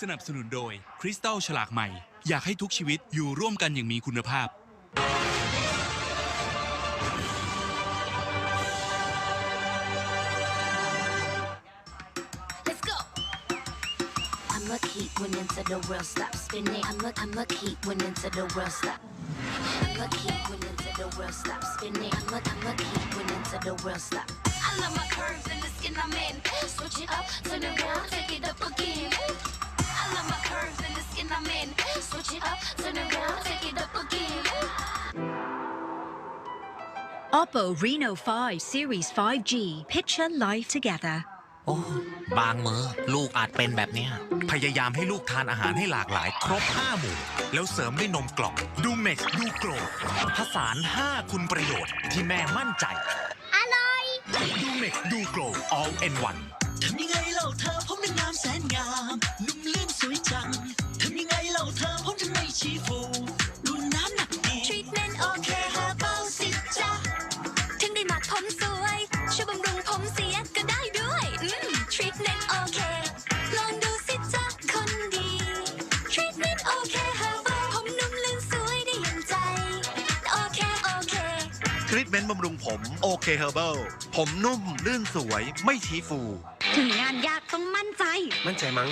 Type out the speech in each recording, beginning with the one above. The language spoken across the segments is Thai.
สนับสนุนโดยคริสตัลฉลากใหม่ อยากให้ทุกชีวิตอยู่ร่วมกันอย่างมีคุณภาพ Let's go. I'ma keep winning till the world stops spinning. I'ma, I'ma keep winning till the world stop. I'ma keep winning till the world stops spinning. I'ma, I'ma keep winning till the world stop. I love my curves and the skin I'm in. Switch it up, turn around, take it up again. I love my curves and the skin I'm in. Switch it up, turn around, take it up again. Oppo Reno 5 Series 5G Picture Life Together โอ้บางมือลูกอาจเป็นแบบเนี้ย พยายามให้ลูกทานอาหารให้หลากหลาย ครบ 5 หมู่ แล้วเสริมด้วยนมกล่อง ดูเม็กซ์ดูโกรผสาน 5 คุณประโยชน์ที่แม่มั่นใจ อร่อย ดูเม็กซ์ดูโกร all in one ทำยังไงเล่าเธอผมนางงามแสนงามนุ่มลื่น สวยจังทำยังไงเล่าเธอผมถึงไม่ชีฟูรุ่นน้ำหนักดี Treatment โอเคฮะเบาสิจ้ะถึงได้หมักผมสวยช่วยบำรุงผมเสียก็ได้ด้วยอืม Treatment โอเคลองดูสิจ้ะคนดี Treatment โอเคฮะผมนุ่มลื่นสวยได้อย่างใจโอเคโอเค ทรีทเมนต์บำรุงผมโอเคเฮอร์เบิลผมนุ่มลื่นสวยไม่ชี้ฟู ถึงงานยากต้องมั่นใจ มั่นใจมั้ง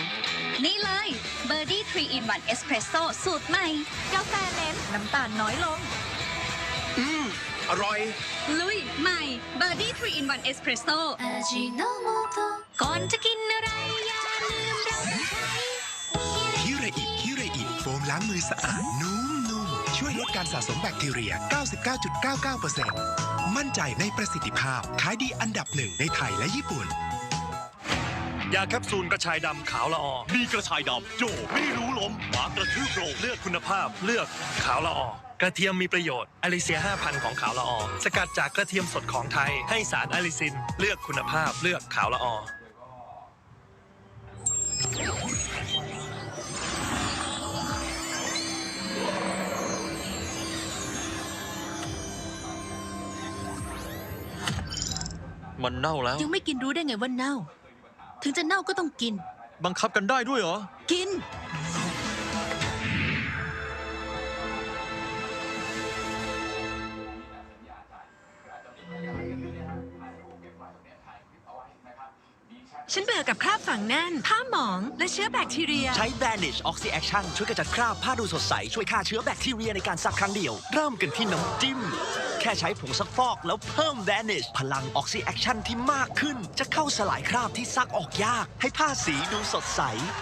นี่เลยเบอร์ดี้ทรีอินวันเอสเพรสโซสูตรใหม่ กาแฟเล้นน้ำตาลน้อยลง อืม อร่อย ลุย ใหม่เบอร์ดี้ทรีอินวันเอสเพรสโซก่อนจะกินอะไร อย่าลืมรัจะใช้ฮิเรอิฮิเรอิโฟมล้างมือสะอาดนุ่มนุ่มช่วยลดการสะสมแบคทีเรีย 99.99%มั่นใจในประสิทธิภาพ ขายดีอันดับหนึ่งในไทยและญี่ปุ่น ยาแคปซูลกระชายดำขาวละออมีกระชายดำโจไม่รู้ล้มหมากระทืบโลกเลือกคุณภาพเลือกขาวละออกระเทียมมีประโยชน์อลิเซีย 5,000 ของขาวละออสกัดจากกระเทียมสดของไทย ให้สารอลิซิน เลือกคุณภาพเลือกขาวละออมันเน่าแล้ว ยังไม่กินรู้ได้ไงว่าเน่า ถึงจะเน่าก็ต้องกิน บังคับกันได้ด้วยเหรอ กิน ฉันเบื่อกับคราบฝังแน่นผ้าหมองและเชื้อแบคทีเรีย ใช้ Vanish Oxy Action ช่วยกระจัดคราบผ้าดูสดใส ช่วยฆ่าเชื้อแบคทีเรียในการซักครั้งเดียว เริ่มกันที่น้ำจิ้ม แค่ใช้ผงซักฟอกแล้วเพิ่ม Vanish พลัง Oxy Action ที่มากขึ้น จะเข้าสลายคราบที่ซักออกยาก ให้ผ้าสีดูสดใส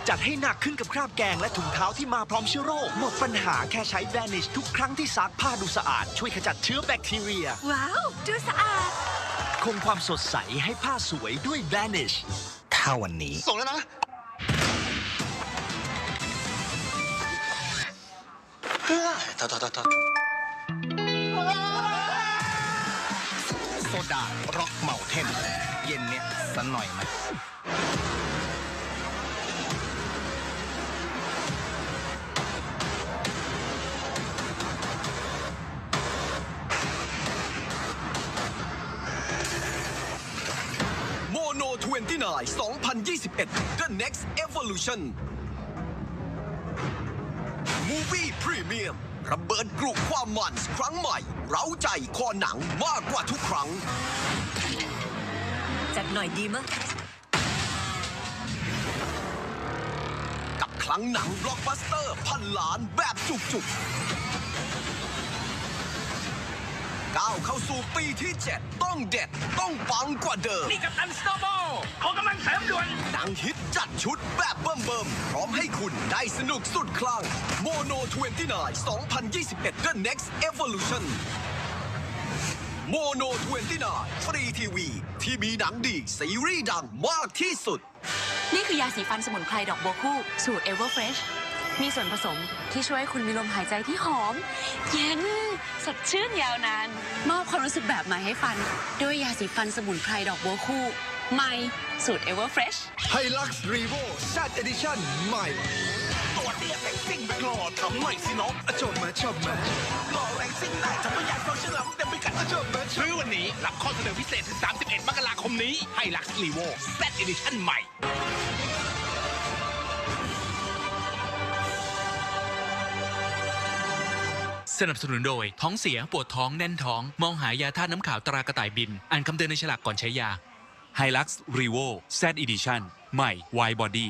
จัดให้หนักขึ้นกับคราบแกงและถุงเท้าที่มาพร้อมเชื้อโรคหมดปัญหาแค่ใช้ Vanish ทุกครั้งที่ซักผ้าดูสะอาด ช่วยขจัดเชื้อแบคทีเรีย ว้าว ดูสะอาด คงความสดใสให้ผ้าสวยด้วย Vanish ถ้าวันนี้ ส่งแล้วนะโทษโทษโทษ โซดาร็อกเมาเทนเย็นเนี่ยสันหน่อยไหมโมโน29 2021 The Next Evolution Movie Premium ระเบิดกลุ่มความมันครั้งใหม่ เร้าใจคอหนังมากกว่าทุกครั้ง จัดหน่อยดีมะกับครั้งหนังบล็อกบัสเตอร์พันล้านแบบจุกๆ ก้าวเข้าสู่ปีที่ 7 ต้องเด็ด ต้องปังกว่าเดิม นี่กับตันสโตโบขอกำลังเสริมด่วนหนังฮิตจัดชุดแบบเบิ่มเบิ่มๆพร้อมให้คุณได้สนุกสุดคลั่งโมโน29 2021 The Next Evolution โมโน29ฟรีทีวี ที่มีหนังดีซีรีส์ดังมากที่สุด นี่คือยาสีฟันสมุนไพรดอกบัวคู่ สูตร Everfresh มีส่วนผสมที่ช่วยให้คุณมีลมหายใจที่หอม เย็น สดชื่นยาวนาน มอบความรู้สึกแบบใหม่ให้ฟัน ด้วยยาสีฟันสมุนไพรดอกบัวคู่ ใหม่ สูตร Everfresh ไฮลักซ์รีโวซัดเอดิชั่นใหม่ ตัวเตี้ยแต่งซิ่งหล่อทำหน่อยสิน้องชมมาชมมาหล่อแรงซิ่งได้ทำไมอยากฟังฉลามเต็มไปกัดชมมาชมซื้อวันนี้รับข้อเสนอพิเศษถึง 31 มกราคมนี้ให้ลักซ์ลีโว Z Edition ใหม่ สนับสนุนโดย ท้องเสียปวดท้องแน่นท้อง มองหายาธาตุน้ำขาวตรากระต่ายบิน อ่านคำเตือนในฉลากก่อนใช้ยา Hilux Revo Z Edition ใหม่ Wide Body